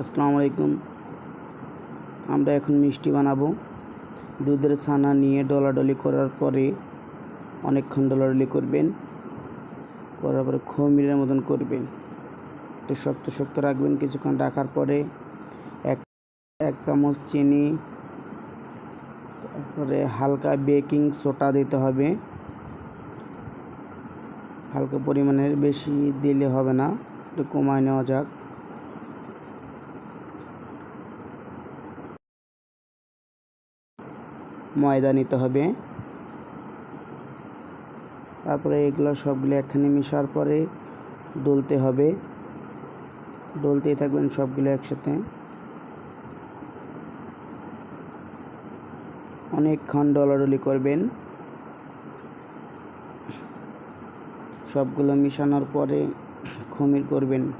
আসসালামু আলাইকুম। আমরা এখন মিষ্টি বানাবো। দুধের ছানা নিয়ে ডলাডলি করার পরে অনেকক্ষণ ডলাডলি করবেন। করার পরে খমিরের মতন করবেন। একটু শক্ত শক্ত রাখবেন কিছুক্ষণ রাখার পরে এক এক চামচ চিনি, তারপরে হালকা বেকিং সোডা দিতে হবে। হালকা পরিমাণের বেশি দিলে হবে না, একটু কমায় নেওয়া যাক। ময়দা নিতে হবে। তারপরে এগুলো সবগুলো একখানে মেশার পরে ডলতে হবে। ডলতেই থাকবেন সবগুলো একসাথে। অনেকক্ষণ ডলাডলি করবেন। সবগুলো মিশানোর পরে খমির করবেন।